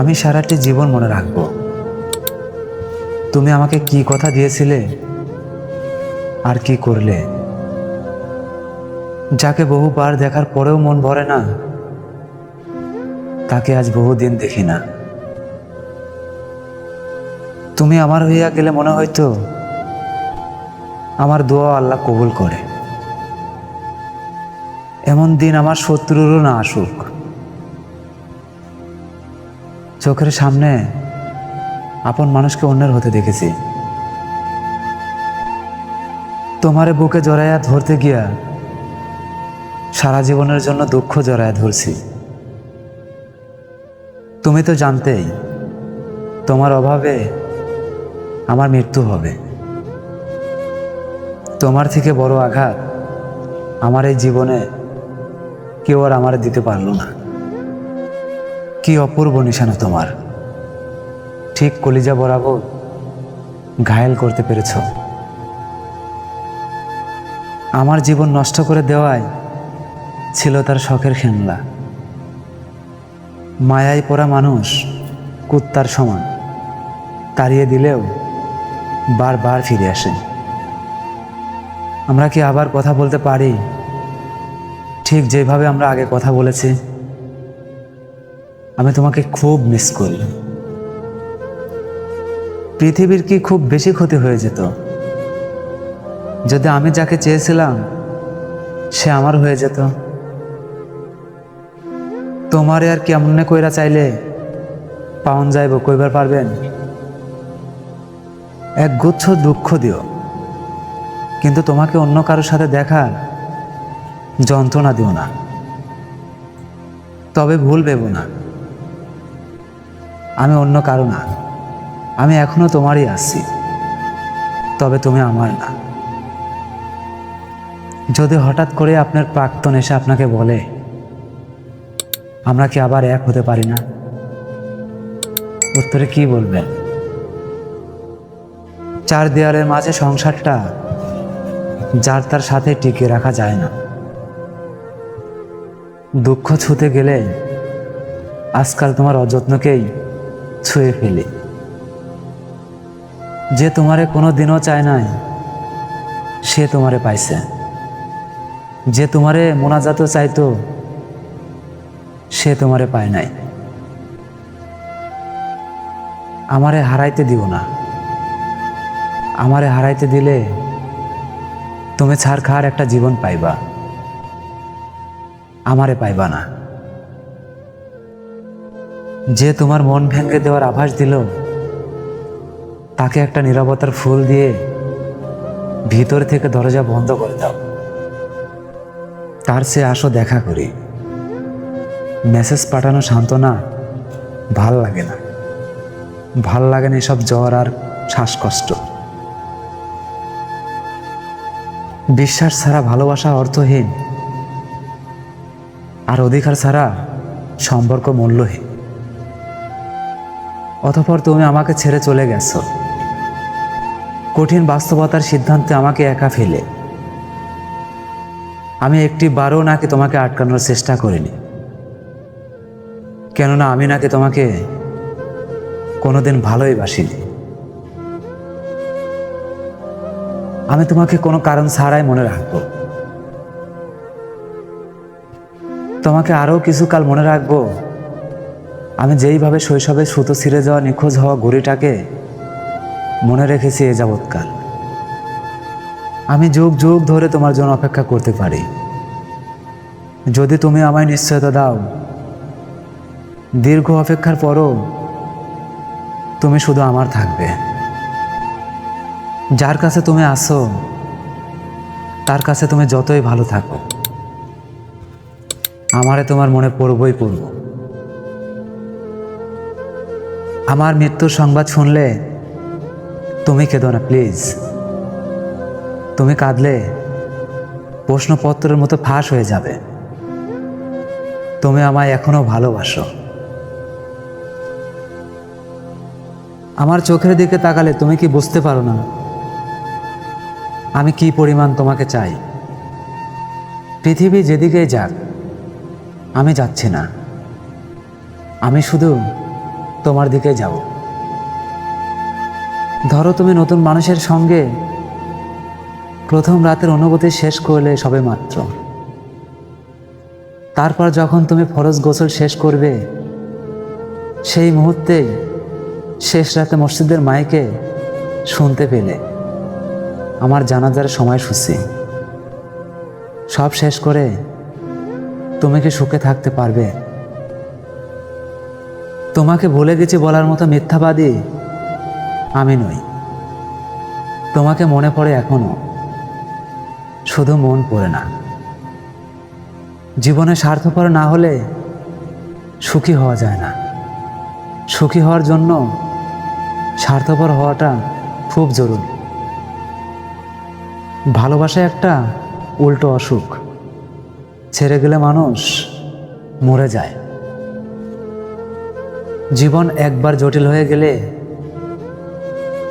আমি সারাটি জীবন মনে রাখব। তুমি আমাকে কি কথা দিয়েছিলে? আর কি করলে? যাকে বহুবার দেখার পরেও মন ভরে না, তাকে আজ বহুদিন দেখি না। তুমি আমার হইয়া গেলে মনে হয়তো আমার দোয়া আল্লাহ কবুল করে। এমন দিন আমার শত্রুরও না আসুক। চোখের সামনে আপন মানুষকে অন্যের হতে দেখেছি। তোমারে বুকে জড়াইয়া ধরতে গিয়া সারা জীবনের জন্য দুঃখ জড়াইয়া ধরছি। তুমি তো জানতেই তোমার অভাবে আমার মৃত্যু হবে। তোমার থেকে বড় আঘাত আমার এই জীবনে কেউ আর আমার দিতে পারল না। কি অপূর্ব নিশানা তোমার। ঠিক কলিজা বরাবর ঘায়েল করতে পেরেছ। আমার জীবন নষ্ট করে দেওয়ায় ছিল তার শখের খেমলা মায়ায় পড়া মানুষ কুত্তার সমান। তাড়িয়ে দিলেও বারবার ফিরে আসে। আমরা কি আবার কথা বলতে পারি? ঠিক যেভাবে আমরা আগে কথা বলেছি আমি তোমাকে খুব মিস করি পৃথিবীর কি খুব বেশি ক্ষতি হয়ে যেত? যদি আমি যাকে চেয়েছিলাম, সে আমার হয়ে যেত। তোমারে আর কেমনে কইরা চাইলে পাওন যাইব, কইবার পারবেন? এক গুচ্ছ দুঃখ দিও। কিন্তু তোমাকে অন্য কারোর সাথে দেখার যন্ত্রণা দিও না। তবে ভুল ভেবো না। আমি অন্য কারও না। আমি এখনও তোমারই আছি। তবে তুমি আমার না। যদি হঠাৎ করে আপনার প্রাক্তন এসে আপনাকে বলে, আমরা কি আবার এক হতে পারি না? উত্তরে কি বলবেন? চার দেয়ালের মাঝে সংসারটা যার তার সাথে টিকে রাখা যায় না। দুঃখ ছুতে গেলে আজকাল তোমার অযত্নকেই ছুঁয়ে ফেলি। যে তোমারে কোনো দিনও চায় নাই, সে তোমারে পাইছে। যে তোমারে মোনাজাত চাইতো, সে তোমারে পায় নাই। আমারে হারাইতে দিও না। আমারে হারাইতে দিলে তুমি ছাড় খার একটা জীবন পাইবা। আমারে পাইবা না। যে তোমার মন ভেঙে দেওয়ার আভাস দিল, তাকে একটা নিরবতার ফুল দিয়ে ভিতর থেকে দরজা বন্ধ করে দাও। তার সে আসো দেখা করি। মেসেজ পাঠানো সান্ত্বনা ভালো লাগে না। ভালো লাগে না এসব জ্বর আর শ্বাসকষ্ট। বিশ্বাস ছাড়া ভালোবাসা অর্থহীন। আর অধিকার ছাড়া সম্পর্ক মূল্যহীন। অতঃপর তুমি আমাকে ছেড়ে চলে গেছো। কঠিন বাস্তবতার সিদ্ধান্তে আমাকে একা ফেলে। আমি একটি বারও নাকি তোমাকে আটকানোর চেষ্টা করিনি। কেননা আমি নাকি তোমাকে কোনোদিন ভালোই বাসিনি। আমি তোমাকে কোনো কারণ ছাড়াই মনে রাখব। তোমাকে আরও কিছুকাল মনে রাখব আমি যেইভাবে শৈশবে সুতো ছিঁড়ে যাওয়া নিখোঁজ হওয়া ঘড়িটাকে মনে রেখেছি এ যাবৎকাল। আমি যুগ যুগ ধরে তোমার জন্য অপেক্ষা করতে পারি। যদি তুমি আমায় নিশ্চয়তা দাও, দীর্ঘ অপেক্ষার পরও তুমি শুধু আমার থাকবে। যার কাছে তুমি আসো তার কাছে তুমি যতই ভালো থাকো, আমারে তোমার মনে পড়বই পড়ব। আমার মৃত্যুর সংবাদ শুনলে তুমি কেঁদো না, প্লিজ। তুমি কাঁদলে প্রশ্নপত্রের মতো ফাঁস হয়ে যাবে। তুমি আমায় এখনও ভালোবাসো। আমার চোখের দিকে তাকালে তুমি কি বুঝতে পারো না? আমি কি পরিমাণ তোমাকে চাই? পৃথিবী যেদিকেই যাক, আমি যাচ্ছি না। আমি শুধু তোমার দিকে যাব। ধরো তুমি নতুন মানুষের সঙ্গে প্রথম রাতের অনুভূতি শেষ করলে সবে মাত্র। তারপর যখন তুমি ফরজ গোসল শেষ করবে, সেই মুহূর্তেই শেষ রাতে মসজিদের মাইকে শুনতে পেলে আমার জানাজার সময় সময়সূচি সব শেষ করে তুমি কি সুখে থাকতে পারবে? তোমাকে ভুলে গেছি বলার মতো মিথ্যাবাদী আমি নই। তোমাকে মনে পড়ে এখনও। শুধু মন পড়ে না। জীবনে স্বার্থপর না হলে সুখী হওয়া যায় না। সুখী হওয়ার জন্য স্বার্থপর হওয়াটা খুব জরুরি। ভালোবাসা একটা উল্টো অসুখ। ছেড়ে গেলে মানুষ মরে যায়। জীবন একবার জটিল হয়ে গেলে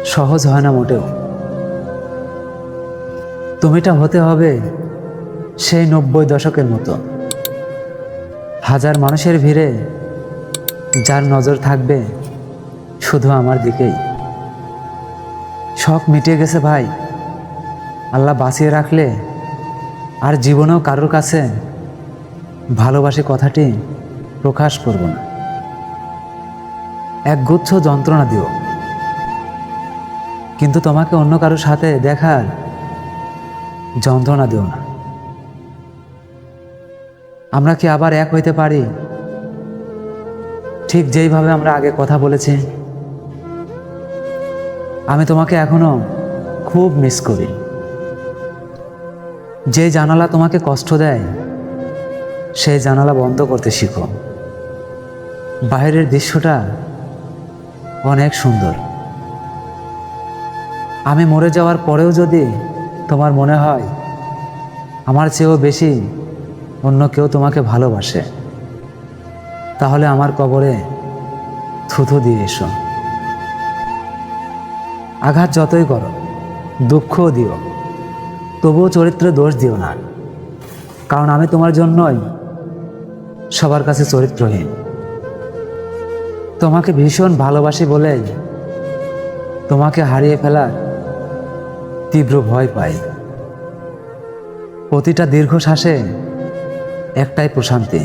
সহজ হয় না মোটেও। তুমিটা হতে হবে সেই নব্বই দশকের মতো। হাজার মানুষের ভিড়ে যার নজর থাকবে শুধু আমার দিকেই। শখ মিটে গেছে ভাই। আল্লাহ বাঁচিয়ে রাখলে আর জীবনেও কারোর কাছে ভালোবাসে কথাটি প্রকাশ করব না। একগুচ্ছ যন্ত্রণা দিও। কিন্তু তোমাকে অন্য কারোর সাথে দেখার যন্ত্রণা দিও না। আমরা কি আবার এক হইতে পারি? ঠিক যেইভাবে আমরা আগে কথা বলেছি, আমি তোমাকে এখনও খুব মিস করি। যে জানালা তোমাকে কষ্ট দেয়, সেই জানালা বন্ধ করতে শিখো। বাইরের দৃশ্যটা অনেক সুন্দর। আমি মরে যাওয়ার পরেও যদি তোমার মনে হয়, আমার চেয়েও বেশি অন্য কেউ তোমাকে ভালোবাসে, তাহলে আমার কবরে থুথু দিয়ে এসো। আঘাত যতই করো, দুঃখও দিও, তবুও চরিত্রে দোষ দিও না, কারণ আমি তোমার জন্যই সবার কাছে চরিত্রহীন। তোমাকে ভীষণ ভালোবাসি বলেই তোমাকে হারিয়ে ফেলার তীব্র ভয় পাই। প্রতিটা দীর্ঘশ্বাসে একটাই প্রশান্তি।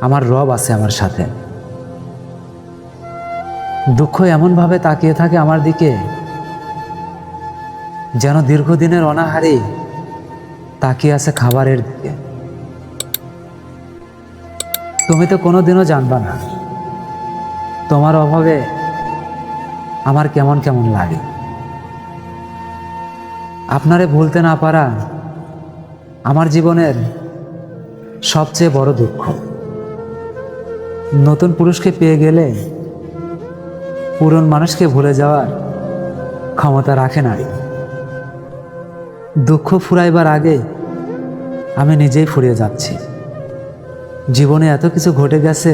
আমার রব আছে আমার সাথে। দুঃখ এমনভাবে তাকিয়ে থাকে আমার দিকে, যেন দীর্ঘদিনের অনাহারি তাকিয়ে আছে খাবারের দিকে। তুমি তো কোনোদিনও জানবা না। তোমার অভাবে আমার কেমন কেমন লাগে? আপনারে ভুলতে না পারা আমার জীবনের সবচেয়ে বড় দুঃখ। নতুন পুরুষকে পেয়ে গেলে পুরন মানুষকে ভুলে যাওয়ার ক্ষমতা রাখে নারী দুঃখ ফুরাইবার আগে আমি নিজেই ফুরিয়ে যাচ্ছি। জীবনে এত কিছু ঘটে গেছে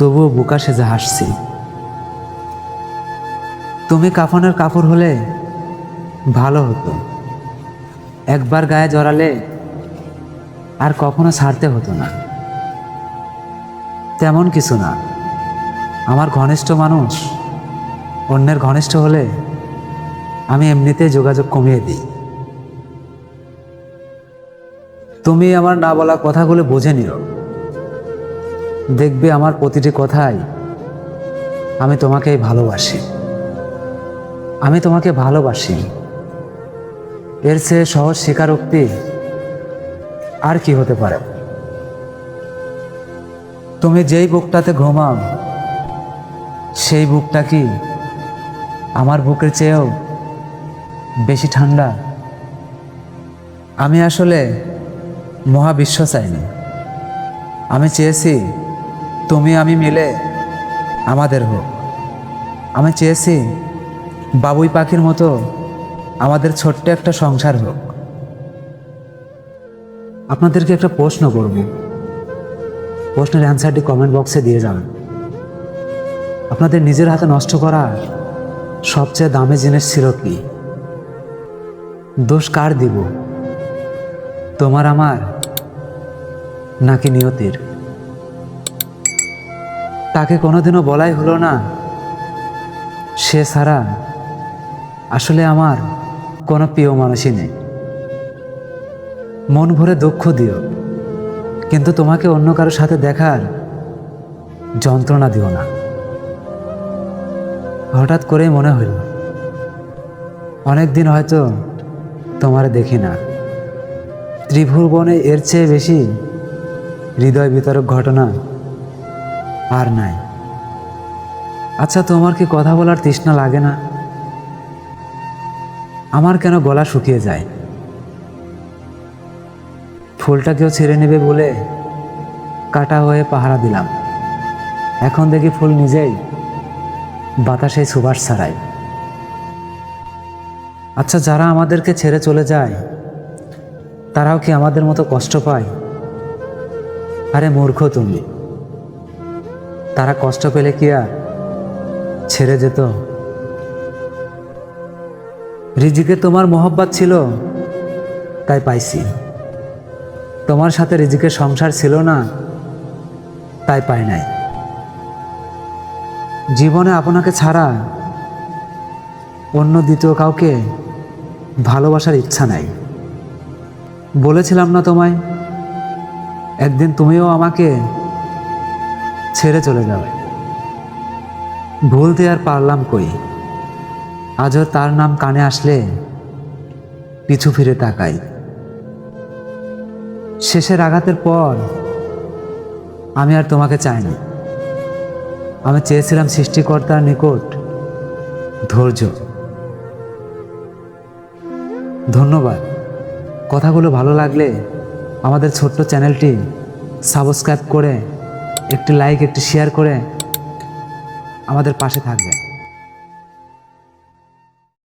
তবুও বুকা সেজে হাসছি। তুমি কাফনের কাপড় হলে ভালো হতো। একবার গায়ে জড়ালে আর কখনো ছাড়তে হতো না। তেমন কিছু না। আমার ঘনিষ্ঠ মানুষ অন্যের ঘনিষ্ঠ হলে আমি এমনিতেই যোগাযোগ কমিয়ে দিই। তুমি আমার না বলা কথাগুলো বুঝে নিও। দেখবে আমার প্রতিটি কথাই আমি তোমাকেই ভালোবাসি। আমি তোমাকে ভালোবাসি। এর চেয়ে সহজ স্বীকারোক্তি আর কি হতে পারে? তুমি যেই বুকটাতে ঘুমাও, সেই বুকটা কি আমার বুকের চেয়েও বেশি ঠান্ডা? আমি আসলে মহাবিশ্ব চাইনি। আমি চেয়েছি তুমি, আমি মিলে আমাদের হোক। আমি চেয়েছি বাবুই পাখির মতো আমাদের ছোট্ট একটা সংসার হোক। আপনাদেরকে একটা প্রশ্ন করব। প্রশ্নের অ্যান্সারটি কমেন্ট বক্সে দিয়ে যাবেন। আপনাদের নিজের হাতে নষ্ট করা সবচেয়ে দামি জিনিস ছিল কি? দোষ কার দিব? তোমার, আমার নাকি নিয়তির? তাকে কোনোদিনও বলাই হলো না। সে ছাড়া আসলে আমার কোনো প্রিয় মানুষই নেই। মন ভরে দুঃখ দিও, কিন্তু তোমাকে অন্য কারোর সাথে দেখার যন্ত্রণা দিও না। হঠাৎ করেই মনে হইল অনেক দিন হয়তো তোমারে দেখি না। ত্রিভুবনে এর চেয়ে বেশি হৃদয় বিতরক ঘটনা আর নাই। আচ্ছা তোমার কি কথা বলার তৃষ্ণা লাগে না? আমার কেন গলা শুকিয়ে যায়? ফুলটা কেউ ছেড়ে নেবে বলে কাটা হয়ে পাহারা দিলাম। এখন দেখি ফুল নিজেই বাতাসে সুবাস ছাড়ায় আচ্ছা যারা আমাদেরকে ছেড়ে চলে যায়, তারাও কি আমাদের মতো কষ্ট পায়? আরে মূর্খ তুমি। তারা কষ্ট পেলে কি আর? ছেড়ে যেত। রিজিকে তোমার মোহব্বত ছিল, তাই পাইছি। তোমার সাথে রিজিকের সংসার ছিল না, তাই পাই নাই। জীবনে আপনাকে ছাড়া অন্য দ্বিতীয় কাউকে ভালোবাসার ইচ্ছা নাই। বলেছিলাম না তোমায়, একদিন তুমিও আমাকে ছেড়ে চলে যাবে। ভুলতে আর পারলাম কই? আজও তার নাম কানে আসলে পিছু ফিরে তাকাই। শেষের আঘাতের পর আমি আর তোমাকে চাইনি আমি চেয়েছিলাম সৃষ্টিকর্তার নিকট ধৈর্য। ধন্যবাদ। কথাগুলো ভালো লাগলে আমাদের ছোট্ট চ্যানেলটি সাবস্ক্রাইব করে একটি লাইক একটি শেয়ার করে আমাদের পাশে থাকবেন